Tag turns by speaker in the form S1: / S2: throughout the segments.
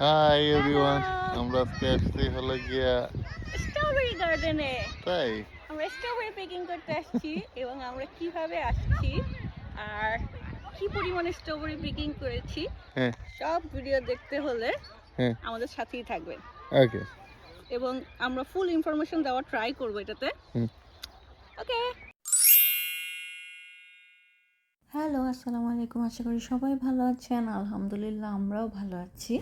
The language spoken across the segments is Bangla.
S1: হাই এভরিওয়ান আমরা আজকে আসছি হলো গিয়া
S2: স্ট্রবেরি গার্ডেনে
S1: তাই?
S2: আমরা স্ট্রবেরি পিকিং করতে আসছি এবং আমরা কীভাবে আসছি আর কি পরিমাণে স্ট্রবেরি পিকিং করেছি
S1: হ্যাঁ।
S2: সব ভিডিও দেখতে হলে
S1: হ্যাঁ।
S2: আমাদের সাথেই থাকবেন।
S1: ওকে
S2: এবং আমরা ফুল ইনফরমেশন দেওয়ার ট্রাই করব এটাতে।
S1: হুম।
S2: ওকে
S3: হ্যালো আসসালামু আলাইকুম। আশা করি সবাই ভালো আছেন। আলহামদুলিল্লাহ আমরাও ভালো আছি।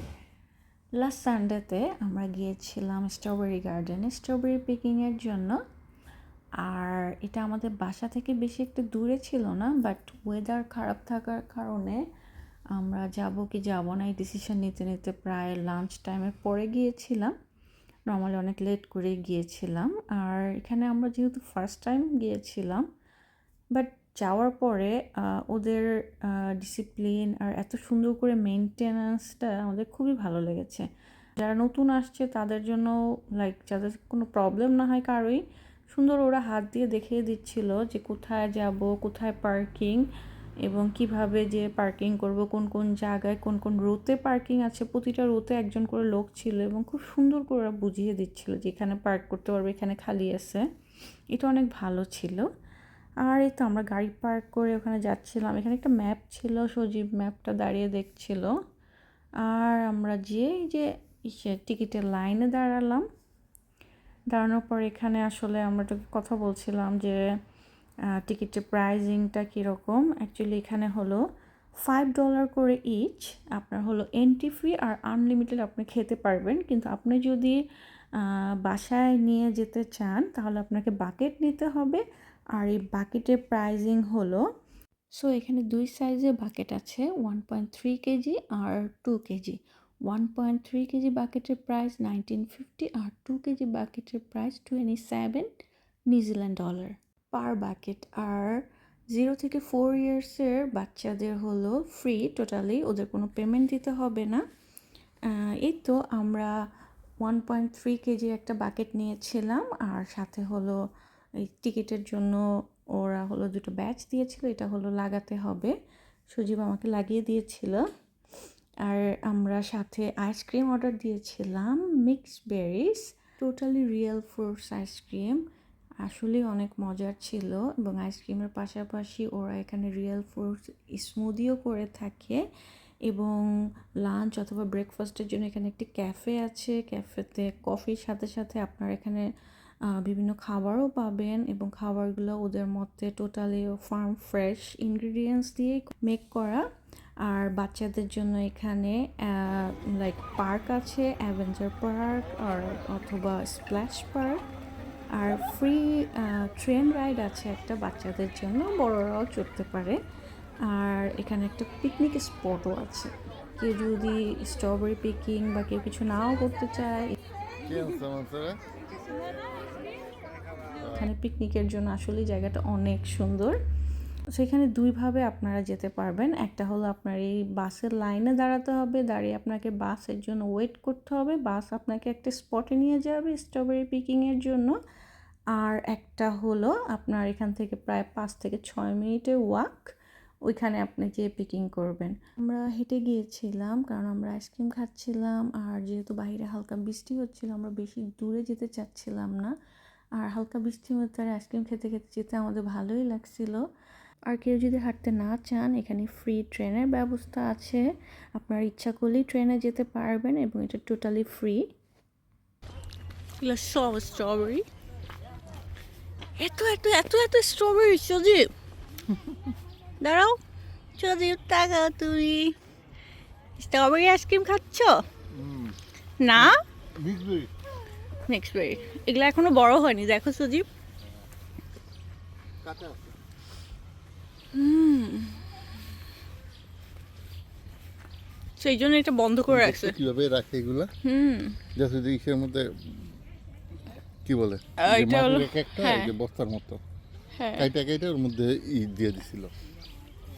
S3: লাস্ট সানডেতে আমরা গিয়েছিলাম স্ট্রবেরি গার্ডেনে স্ট্রবেরি পিকিংয়ের জন্য। আর এটা আমাদের বাসা থেকে বেশি একটু দূরে ছিল না বাট ওয়েদার খারাপ থাকার কারণে আমরা যাব কি যাব না এই ডিসিশন নিতে নিতে প্রায় লাঞ্চ টাইমের পরে গিয়েছিলাম। নর্মালি অনেক লেট করে গিয়েছিলাম। আর এখানে আমরা যেহেতু ফার্স্ট টাইম গিয়েছিলাম বাট যাওয়ার পরে ওদের ডিসিপ্লিন আর এত সুন্দর করে মেনটেন্যান্সটা আমাদের খুবই ভালো লেগেছে। যারা নতুন আসছে, তাদের জন্য লাইক যাদের কোনো প্রবলেম না হয় কারোই সুন্দর ওরা হাত দিয়ে দেখিয়ে দিচ্ছিল যে কোথায় যাব, কোথায় পার্কিং এবং কীভাবে যে পার্কিং করব, কোন কোন জায়গায় কোন কোন রোতে পার্কিং আছে, প্রতিটা রোতে একজন করে লোক ছিল এবং খুব সুন্দর করে ওরা বুঝিয়ে দিচ্ছিল যে এখানে পার্ক করতে পারবে, এখানে খালি আছে। এটা অনেক ভালো ছিল। আর এই তো আমরা গাড়ি পার্ক করে ওখানে যাচ্ছিলাম। এখানে একটা ম্যাপ ছিল, সজীব ম্যাপটা দাঁড়িয়ে দেখছিল। আর আমরা যে যে ইসে টিকিটের লাইনে দাঁড়ালাম। দাঁড়ানোর পর এখানে আসলে আমরা তো কথা বলছিলাম যে টিকিটের প্রাইজিংটা কীরকম। অ্যাকচুয়ালি এখানে হলো ফাইভ ডলার করে ইচ আপনার হলো এন্ট্রি ফি আর আনলিমিটেড আপনি খেতে পারবেন। কিন্তু আপনি যদি বাসায় নিয়ে যেতে চান, তাহলে আপনাকে বাকেট নিতে হবে। আর এই বাকেটের প্রাইজিং হলো সো এখানে দুই সাইজের বাকেট আছে ওয়ান পয়েন্ট থ্রি কেজি আর two KG one point three KG বাকেটের price nineteen fifty আর two KG বাকেটের price twenty seven New Zealand dollar per bucket আর জিরো থেকে ফোর ইয়ার্সের বাচ্চাদের হলো ফ্রি টোটালি ওদের কোনো পেমেন্ট দিতে হবে না। এই তো আমরা ওয়ান পয়েন্ট থ্রি কেজি একটা বাকেট নিয়েছিলাম, আর সাথে হলো এই টিকিটের জন্য ওরা হলো দুটো ব্যাচ দিয়েছিল, এটা হলো লাগাতে হবে। সুজীব আমাকে লাগিয়ে দিয়েছিল। আর আমরা সাথে আইসক্রিম অর্ডার দিয়েছিলাম mix berries totally real fruits ice cream আসলে অনেক মজার ছিল এবং আইসক্রিমের পাশাপাশি ওরা এখানে রিয়েল ফ্রুটস স্মুদিও করে থাকে এবং লাঞ্চ অথবা ব্রেকফাস্টের জন্য এখানে একটি ক্যাফে আছে। ক্যাফেতে কফির সাথে সাথে আপনার এখানে বিভিন্ন খাবারও পাবেন এবং খাবারগুলো ওদের মধ্যে টোটালি ফার্ম ফ্রেশ ইনগ্রিডিয়েন্টস দিয়ে মেক করা। আর বাচ্চাদের জন্য এখানে লাইক পার্ক আছে অ্যাভেঞ্জার পার্ক আর অথবা স্প্ল্যাশ পার্ক আর ফ্রি ট্রেন রাইড আছে একটা বাচ্চাদের জন্য, বড়রাও চড়তে পারে। আর এখানে একটা পিকনিক স্পটও আছে। কেউ যদি স্ট্রবেরি পিকিং বা কেউ কিছু নাও করতে চায়। এখানে পিকনিকের জন্য আসলে জায়গাটা অনেক সুন্দর। সেখানে দুইভাবে আপনারা যেতে পারবেন। একটা হলো আপনার এই বাসের লাইনে দাঁড়াতে হবে, দাঁড়িয়ে আপনাকে বাসের জন্য ওয়েট করতে হবে। বাস আপনাকে একটা স্পটে নিয়ে যাবে স্ট্রবেরি পিকিংয়ের জন্য। আর একটা হলো আপনার এখান থেকে প্রায় পাঁচ থেকে ছয় মিনিটের ওয়াক, ওইখানে আপনি গিয়ে পিকিং করবেন। আমরা হেঁটে গিয়েছিলাম কারণ আমরা আইসক্রিম খাচ্ছিলাম। আর যেহেতু বাইরে হালকা বৃষ্টি হচ্ছিল, আমরা বেশি দূরে যেতে চাচ্ছিলাম না। আর হালকা বৃষ্টির মধ্যে আর আইসক্রিম খেতে খেতে যেতে আমাদের ভালোই লাগছিল। আর কেউ যদি হাঁটতে না চান এখানে ফ্রি ট্রেনের ব্যবস্থা আছে। আপনার ইচ্ছা করলেই ট্রেনে যেতে পারবেন এবং এটা টোটালি ফ্রি
S2: এগুলো সব স্ট্রবেরি এত এত এত এত স্ট্রবেরি সজীব। দাঁড়াও। সজীব তাকাও তুমি স্ট্রবেরি আইসক্রিম খাচ্ছ? না? নেক্সট বেরি এগুলো এখনও বড় হয়নি। দেখো সজীব। সেই জন্য এটা বন্ধ করে রাখছে।
S1: কীভাবে রাখে এগুলা?
S2: হুম।
S1: যাতে ইসের মধ্যে কি বলে?
S2: এটা হলো-
S1: একটা
S2: হ্যাঁ।
S1: যে বস্তার মতো।
S2: হ্যাঁ।
S1: কাইটা কাইটা ওর মধ্যে ই দিয়ে দিছিল।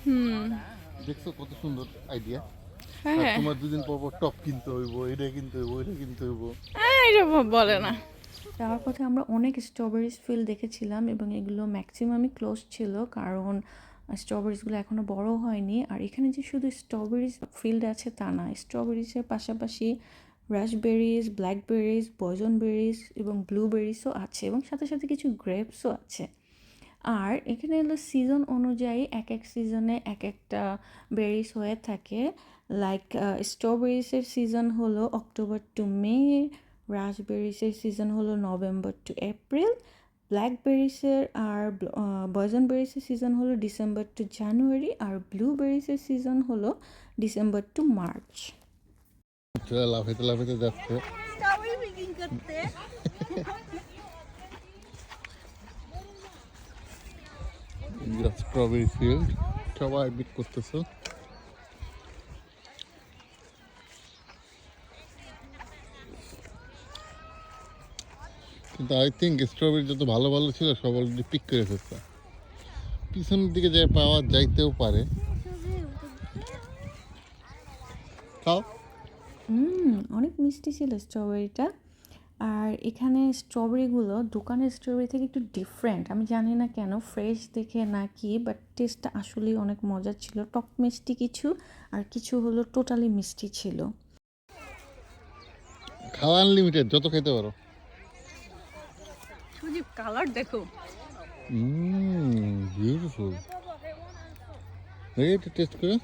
S2: হুম।
S1: দেখছ কত সুন্দর আইডিয়া তোমার দুদিন পর পর টপ কিনতে হইব এটা কিনতে হইব এটা কিনতে হইব।
S2: হ্যাঁ, এটা বলে না।
S3: যাওয়ার পথে আমরা অনেক স্ট্রবেরিজ ফিল্ড দেখেছিলাম এবং এগুলো ম্যাক্সিমামই ক্লোজ ছিল কারণ স্ট্রবেরিজগুলো এখনও বড় হয়নি। আর এখানে যে শুধু স্ট্রবেরিজ ফিল্ড আছে তা না স্ট্রবেরিজের পাশাপাশি রাসবেরিজ ব্ল্যাকবেরিজ পয়জন বেরিজ এবং ব্লুবেরিজও আছে এবং সাথে সাথে কিছু গ্রেপসও আছে। আর এখানে হলো সিজন অনুযায়ী এক এক সিজনে এক একটা বেরিজ হয়ে থাকে লাইক স্ট্রবেরিজের সিজন হলো অক্টোবর টু মে রাসবেরিজের সিজন হলো নভেম্বর টু এপ্রিল ব্ল্যাকবেরিজের আর বয়জন বেরিজের সিজন হলো ডিসেম্বর টু জানুয়ারি আর ব্লুবেরিজের সিজন হলো ডিসেম্বর টু মার্চ
S1: লাফাইতে লাফাইতে যাচ্ছে।
S2: স্ট্রবেরি
S1: ফিল্ড সবাই বিট করতেছে। কিন্তু আই থিঙ্ক স্ট্রবেরি যত ভালো ভালো ছিল, সব অলরেডি পিক করে ফেলছে। পিছনের দিকে যায় পাওয়া যাইতেও পারে। খাও
S3: হুম, অনেক মিষ্টি ছিল স্ট্রবেরিটা আর এখানে স্ট্রবেরিগুলো দোকানের স্ট্রবেরি থেকে একটু ডিফারেন্ট আমি জানি না কেন ফ্রেশ দেখে না কি বাট টেস্টটা আসলেই অনেক মজার ছিল। টক মিষ্টি কিছু আর কিছু হলো টোটালি মিষ্টি ছিল।
S1: খাওয়া আনলিমিটেড যত খেতে পারো।
S2: সুদীপ কালার দেখো।
S1: হুম বিউটিফুল এটা টেস্ট করে।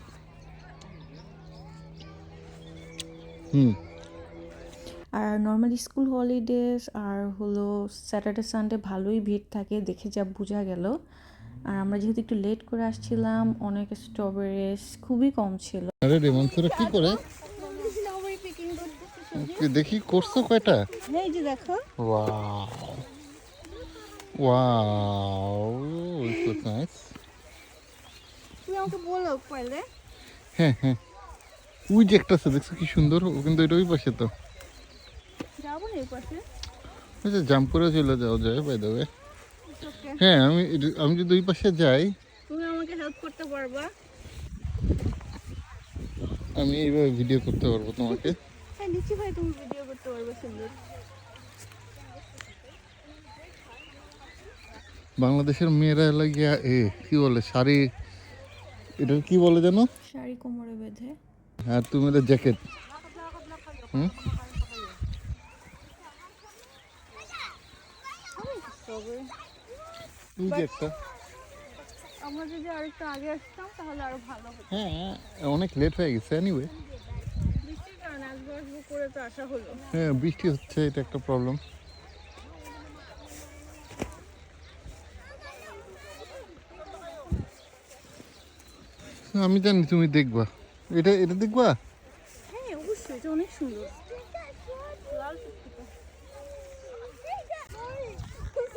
S1: হুম।
S3: আর নর্মালি স্কুল হলিডেজ আর হলো স্যাটারডে সানডে ভালোই ভিড় থাকে দেখে যা বোঝা গেল। আর আমরা যেহেতু একটু লেট করে আসছিলাম অনেক স্ট্রবেরিজ খুবই কম ছিল।
S1: আরে রে মনসুরা কি করে? দেখি করছ কয়টা?
S2: এই যে দেখো।
S1: ওয়াও ওয়াও ইটস নাইস
S2: তুমি আমাকে বলো পরে
S1: হ্যাঁ হ্যাঁ। ওই যে একটা আছে দেখছ কি সুন্দর? ও কিন্তু এটা ওই পাশে তো।
S2: এই পাশে
S1: যে জাম্প করে চলে যাওয়া যায় বাই দ্য ওয়ে হ্যাঁ আমি আমি যদি ওই পাশে যাই
S2: তুমি আমাকে হেল্প করতে পারবা।
S1: আমি এইভাবে ভিডিও করতে পারব তোমাকে।
S2: হ্যাঁ নিচে ভাই তুমি ভিডিও করতে পারবে সুন্দর।
S1: বাংলাদেশের মেয়েরা লাগিয়া এ কি বলে শাড়ি এটা কি বলে জানো
S3: শাড়ি কোমরে বেঁধে।
S1: হ্যাঁ তুমি জ্যাকেট হুম
S2: স্ট্রবেরি
S1: ওই যে একটা।
S2: আমরা যদি আরেকটু আগে আসতাম তাহলে আরও ভালো হতো।
S1: হ্যাঁ অনেক লেট হয়ে গেছে এনিওয়ে
S2: বৃষ্টির কারণে আসব করে তো আসা হলো।
S1: হ্যাঁ বৃষ্টি হচ্ছে এটা একটা প্রবলেম আমি জানি তুমি দেখবা। এটা এটা দেখবা?
S2: হ্যাঁ অবশ্যই এটা অনেক সুন্দর।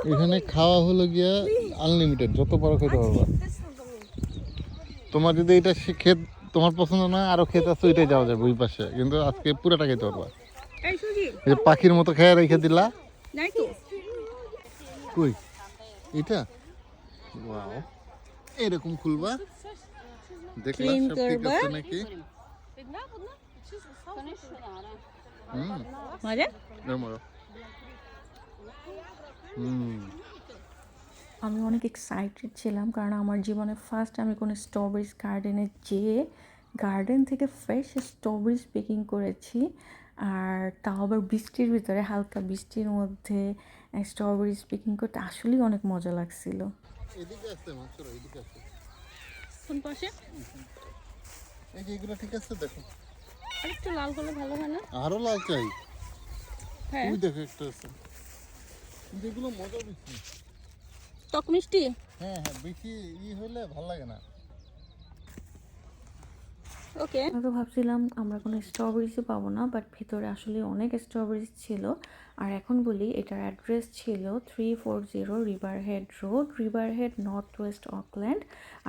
S1: এখানে খাওয়া হলো গিয়া আনলিমিটেড যত পারো খেতে পারবা। তোমার যদি এটা সে- খেত তোমার পছন্দ না আরও খেত আছে ওইটাই যাওয়া যাবে ওই পাশে। কিন্তু আজকে পুরোটা খেতে পারবা।
S2: এই
S1: যে পাখির মতো খেয়ে রেখে দিলা।
S2: নাই তো।
S1: কই? এটা? ওয়াও। এরকম খুলবা। দেখলা
S2: Clean
S1: সব ঠিক আছে নাকি? হুম।
S2: মজা?
S1: এমরো হুম
S3: আমি অনেক এক্সাইটেড ছিলাম কারণ আমার জীবনে ফার্স্ট আমি কোনো স্ট্রবেরিজ গার্ডেনে যেয়ে গার্ডেন থেকে ফ্রেশ স্ট্রবেরিজ পিকিং করেছি আর তাও আবার বৃষ্টির ভিতরে হালকা বৃষ্টির মধ্যে স্ট্রবেরিজ পিকিং করতে আসলেই অনেক মজা লাগছিল।
S1: এদিকে আছে এদিকে আছে
S2: কোন পাশে?
S1: এই যে এগুলো ঠিক আছে দেখো।
S2: আরেকটু লাল হলে ভালো হয় না?
S1: আরও লাল চাই।
S2: হ্যাঁ।
S1: দেখো একটা আছে। যেগুলো মজা বেশি।
S2: টক মিষ্টি?
S1: হ্যাঁ হ্যাঁ বেশি ই হলে ভালো লাগে না।
S2: ওকে।
S3: আমি তো ভাবছিলাম আমরা কোনো স্ট্রবেরিজও পাবো না বাট ভিতরে আসলে অনেক স্ট্রবেরিজ ছিল। আর এখন বলি এটার অ্যাড্রেস ছিল three four zero river head road river head north west Auckland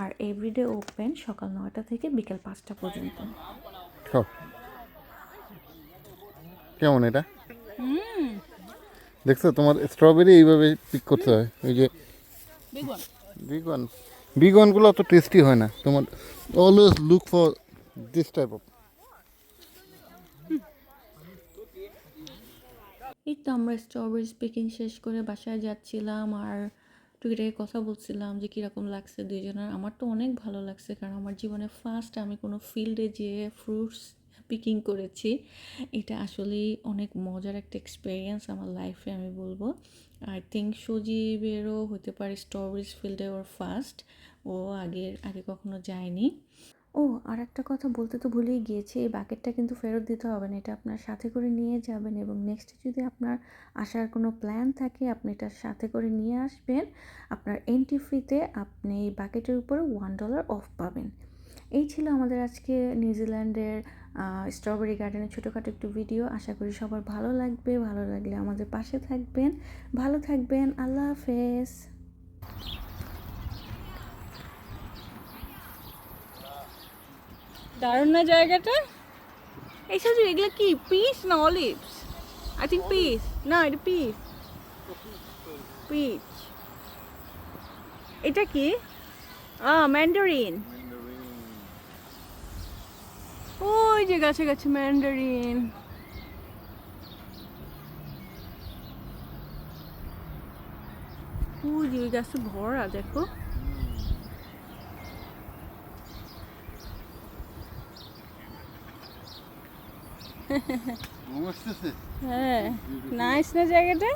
S3: আর এভরিডে ওপেন সকাল নয়টা থেকে বিকেল পাঁচটা পর্যন্ত।
S1: কেমন এটা?
S2: হুম।
S1: দেখছ তোমার স্ট্রবেরি এইভাবে পিক করতে হয়। ওই যে
S2: বেগুন
S1: বিগন বিগনগুলো অত টেস্টি হয় না। তোমার always look for this type of
S3: এই তো আমরা স্ট্রবেরি পিকিং শেষ করে বাসায় যাচ্ছিলাম আর টুকিটাকে কথা বলছিলাম যে কীরকম লাগছে দুইজনের। আমার তো অনেক ভালো লাগছে কারণ আমার জীবনে ফার্স্ট আমি কোনো ফিল্ডে যেয়ে ফ্রুটস পিকিং করেছি। এটা আসলেই অনেক মজার একটা এক্সপিরিয়েন্স আমার লাইফে আমি বলব। আই থিঙ্ক সজীবেরও হতে পারে স্ট্রবেরিজ ফিল্ডে ওর ফার্স্ট ও আগের, আগে কখনো যায়নি। ও আর একটা কথা বলতে তো ভুলেই গিয়েছি, এই বাকেটটা কিন্তু ফেরত দিতে হবে না, এটা আপনার সাথে করে নিয়ে যাবেন এবং নেক্সট যদি আপনার আসার কোনো প্ল্যান থাকে, আপনি এটা সাথে করে নিয়ে আসবেন। আপনার এন্ট্রি ফ্রিতে আপনি এই বাকেটের উপরে ওয়ান ডলার অফ পাবেন। এই ছিল আমাদের আজকে নিউজিল্যান্ডের স্ট্রবেরি গার্ডেনের ছোটোখাটো একটু ভিডিও। আশা করি সবার ভালো লাগবে। ভালো লাগলে আমাদের পাশে থাকবেন। ভালো থাকবেন। আল্লাহ হাফেজ।
S2: দারুণ না জায়গাটা? এই সাজু এগুলো কি? পিস না অলিভস? আই থিঙ্ক পিস না এটা পিস পিচ এটা কি? আ ম্যান্ডারিন ওই যে গাছে গাছে ম্যান্ডারিন ওই যে ওই গাছে ভরা দেখো। হ্যাঁ নাইস না জায়গাটা?